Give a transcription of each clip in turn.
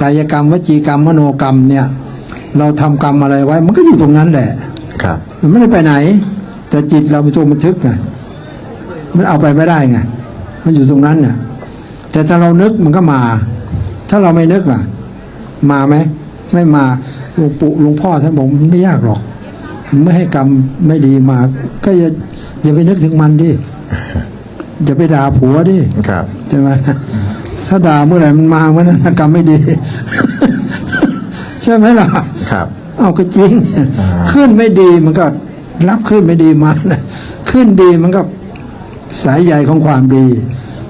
กายกรรมวจีกรรมมโนกรรมเนี่ย เราทำกรรมอะไรไว้ มันก็อยู่ตรงนั้นแหละ ครับ มันไม่ได้ไปไหน แต่จิตเราเป็นตัวบันทึกไงมันเอาไปไม่ได้ไงมันอยู่ตรงนั้นน่ะ แต่ถ้าเรานึกมันก็มา ถ้าเราไม่นึกอะ มาไหมไม่มาหลวงปู่หลวงพ่อท่านบอกมันไม่ยากหรอกไม่ให้กรรมไม่ดีมา ก็อย่าอย่าไปนึกถึงมันดิอย่าไปด่าผัวดิครับใช่ไหม ถ้าด่าเมื่อไหร่มันมาเมื่อนั้นกรรมไม่ดี ใช่ไหมล่ะ ครับ เอาก็จริงอ่าขึ้นไม่ดีมันก็รับขึ้นไม่ดีมานะขึ้นดีมันก็สายใยของความดี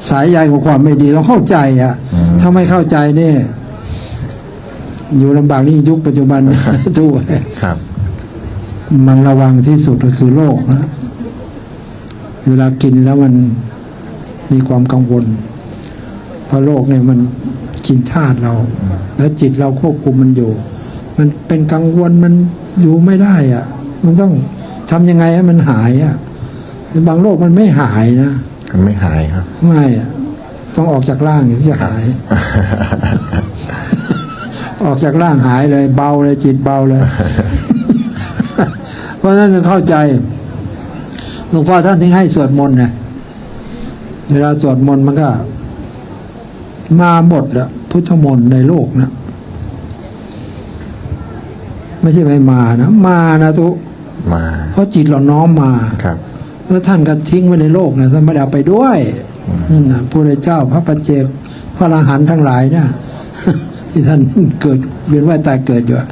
สายใยของความไม่ดีต้องเข้าใจอะ ถ้าไม่เข้าใจเนี่ย อยู่ลำบากนี่ยุคปัจจุบันทุกครับ มันระวังที่สุดก็คือโรคนะเวลากินแล้วมันมีความกังวลเพ ราะโรคเนี่ยมันกินธาตุเรา แล้วจิตเราควบคุมมันอยู่ มันเป็นกังวลมันอยู่ไม่ได้อะ่ะ มันต้องทำยังไงให้มันหายอะ่ะบางโรคมันไม่หายนะมันไม่หายครับไม่อะต้องออกจากร่างถึงจะหาย ออกจากร่างหายเลย เบาเลยจิตเบาเลย เพราะฉะนั้นต้องเข้าใจหลวงพ่อท่านถึงให้สวดมนต์นะเวลาสวดมนต์มันก็ มาหมดละพุทธมนต์ในโลกนะไม่ใช่ไม่มานะมานะทุกมา เพราะจิตเราน้อมมาครับแล้วท่านก็ทิ้งไว้ในโลกนะท่านไม่ได้เอาไปด้วยนั่นนะพระเจ้าพระปัจเจกพระอรหันต์ทั้งหลายนะที่ท่านเกิดเวียนว่ายตายเกิดอยู่อะ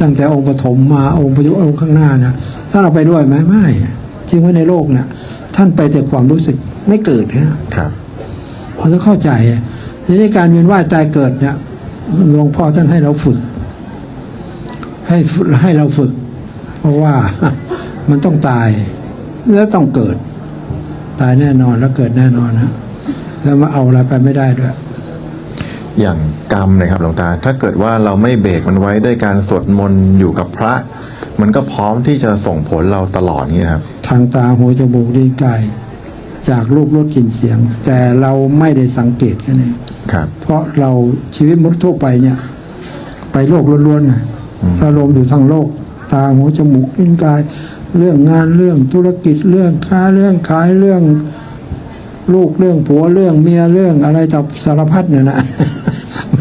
ตั้งแต่องค์ปฐมมาองค์ปยุองค์ข้างหน้านะท่านเอาไปด้วยไหมไม่ทิ้งไว้ในโลกนะท่านไปแต่ความรู้สึกไม่เกิดนะครับเราต้องเข้าใจ ทีนี้การเวียนว่ายตายเกิดเนี่ยหลวงพ่อท่านให้เราฝึก ให้ฝึกให้เราฝึก เพราะว่ามันต้องตายแล้วต้องเกิด ตายแน่นอนแล้วเกิดแน่นอนนะแล้วมาเอาอะไรไปไม่ได้ด้วย อย่างกรรมนะครับหลวงตา ถ้าเกิดว่าเราไม่เบรกมันไว้ด้วยการสวดมนต์อยู่กับพระ มันก็พร้อมที่จะส่งผลเราตลอดนี้นะครับ ทางตาหูจมูกลิ้นกายจากรูปรสกลิ่นเสียง แต่เราไม่ได้สังเกตแค่นี้ ครับเพราะเราชีวิตมนุษย์ทั่วไปเนี่ย ไปโลกล้วนๆนะอืมอารมณ์อยู่ทั้งโลก ตาหูจมูกลิ้นกาย เรื่องงานเรื่องธุรกิจเรื่องค้าเรื่องขายเรื่องลูกเรื่องผัวเรื่องเมียเรื่องอะไรจับสารพัดเนี่ยนะ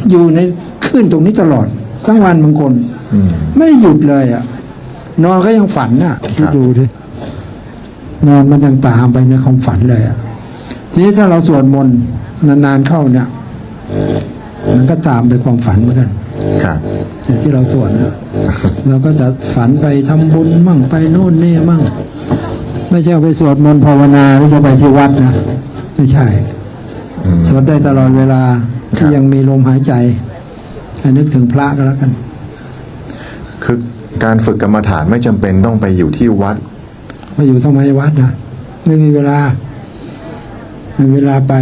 อยู่ในขึ้นตรงนี้ตลอดทั้งวันบางคนอืมไม่หยุดเลยอะ นอนก็ยังฝันน่ะครัคิดบดูดินอนมันยังตามไปในความฝันเลยอะทีนี้ถ้าเราสวดมนต์นานๆเข้าเนี่ย มันก็ตามไปความฝันเหมือนกันครับอย่างที่เราสวดนะเราก็จะฝันไปทำบุญมั่งไปโน่นนี่มั่ง ไม่ใช่เอาไปสวดมนต์ภาวนาหรือจะไปที่วัดนะไม่ใช่อืมสวดได้ตลอดเวลาครัที่บยังมีลมหายใจให้นึกถึงพระก็แล้วกัน คือการฝึกกรรมฐานไม่จำเป็นต้องไปอยู่ที่วัดมาอยู่ทำไมวัดนะไม่มีเวลาไม่มีเวลาไป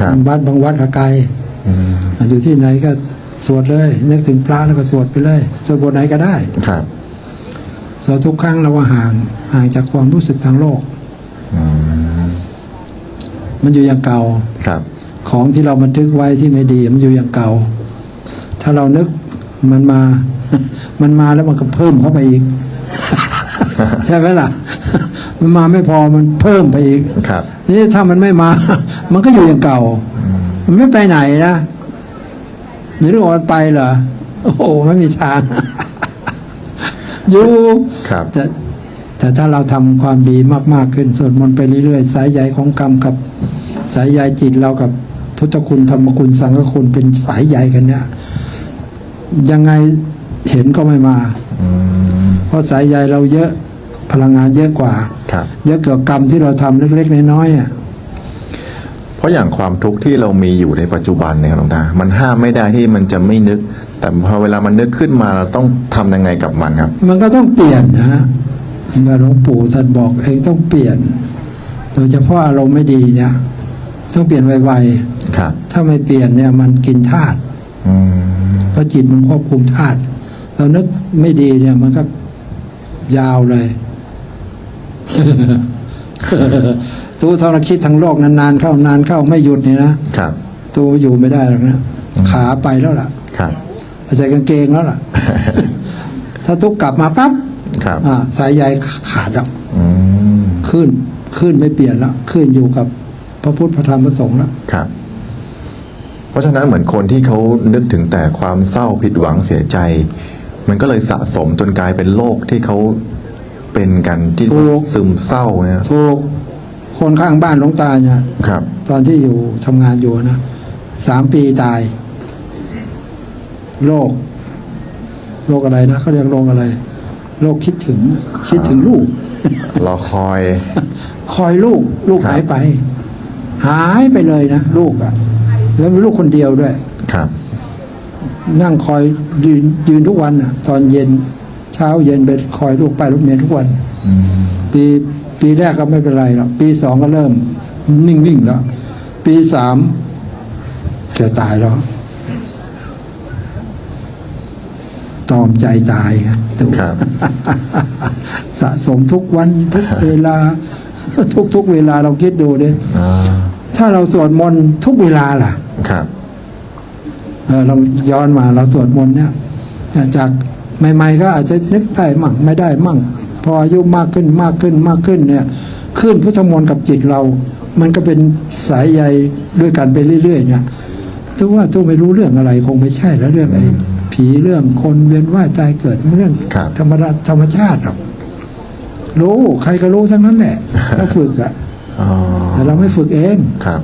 ครับวัดบางวัดก็ไกล อืมอยู่ที่ไหนก็สวดเลย นึกถึงพระแล้วก็สวดไปเลย สวดบทไหนก็ได้ครับสวดทุกครั้งเราว่าห่างห่างจากความรู้สึกทางโลกอืมมันอยู่อย่างเก่าครับ ของที่เราบันทึกไว้ที่ไม่ดี มันอยู่อย่างเก่า ถ้าเรานึกมันมา มันมาแล้วมันก็เพิ่มเข้าไปอีก ใช่ไหมล่ะ มันมาไม่พอมันเพิ่มไปอีกครับนี่ถ้ามันไม่มา มันก็อยู่อย่างเก่ามัน ไม่ไปไหนนะหรือว่ามันไปเหรอ โอ้โหไม่มีทางอยู่ครับแต่แต่ถ้าเราทำความดีมากๆขึ้นสวดมนต์ไปเรื่อยๆ สายใยของกรรมกับสายใยจิตเรากับพุทธคุณธรรมคุณสังฆคุณเป็นสายใยกันเนี่ยยังไงเห็นก็ไม่มาอืมเพราะสายใยเราเยอะพลังงานเยอะกว่าครับเยอะเกี่ยวกับกรรมที่เราทำเล็กๆน้อยๆอะเพ ราะอย่างความทุกข์ที่เรามีอยู่ในปัจจุบันเนี่ยครับหลวงตา มันห้ามไม่ได้ที่มันจะไม่นึก แต่พอเวลามันนึกขึ้นมาเราต้องทำยังไงกับมันครับ มันก็ต้องเปลี่ยนนะฮะเมื่อหลวงปู่ท่านบอกเองต้องเปลี่ยน โดยเฉพาะอารมณ์ไม่ดีเนี่ย ต้องเปลี่ยนไวครับๆถ้าไม่เปลี่ยนเนี่ยมันกินธาตุอืมเพราะจิตมันควบคุมธาตุเรานึกไม่ดีเนี่ย มันก็ยาวเลย ตู้ทรคิดทั้งโลกนานๆเข้านานเข้าไม่หยุดเนี่ยนะครับ ตู้อยู่ไม่ได้หรอกนะขาไปแล้วล่ะ ครับใส่กางเกงแล้วล่ะ ถ้าทุกข์กลับมาปั๊บครับอ่าสายใยขาดแล้วอืมขึ้นขึ้นไม่เปลี่ยนแล้วขึ้นอยู่กับพระพุทธพระธรรมพระสงฆ์แล้วครับเพราะฉะนั้นเหมือนคนที่เขานึกถึงแต่ความเศร้าผิดหวังเสียใจ มันก็เลยสะสมจนกลายเป็นโรคที่เขาเป็นกันที่ซึมเศร้าเนี่ยถูก คนข้างบ้านหลวงตาเนี่ยครับ ตอนที่อยู่ทำงานอยู่นะสามปีตาย โรคโรคอะไรนะเขาเรียกโรคอะไรโรคคิดถึง คิดถึงลูก รอคอย คอยลูก ลูกครับหายไป หายไปเลยนะลูกอะแล้วมีลูกคนเดียวด้วย ครับ นั่งคอยยืนยืนทุกวันอะตอนเย็นเช้าเย็นไปคอยลูกไปรถเมล์ทุกวันอืมปี ปีแรกก็ไม่เป็นไรหรอกปีสองก็เริ่ม นิ่งๆแล้ว ปีสามแกตายแล้วตอมใจตายครับครับสะสมทุกวันทุกเวลา ทุกทุกเวลาเราคิดดูดิอ่าถ้าเราสวดมนต์ทุกเวลาล่ะ ครับเออเราย้อนมาเราสวดมนต์เนี่ยจากใหม่ๆก็อาจจะนึกได้มั่งไม่ได้มั่ง พออายุมากขึ้นมากขึ้นมากขึ้นเนี่ยขึ้นพุทธมนต์กับจิตเรา มันก็เป็นสายใยด้วยกันไปเรื่อยๆเนี่ยถึงว่าตู้ไม่รู้เรื่องอะไรคงไม่ใช่แล้วเรื่องไอ้ผีเรื่องคนเวียนว่ายตายเกิดไม่เรื่องครับธรรมดาธรรมชาติหรอกรู้ใครก็รู้ทั้งนั้นแหละถ้าฝึกอะอ๋อแต่เราไม่ฝึกเองครับ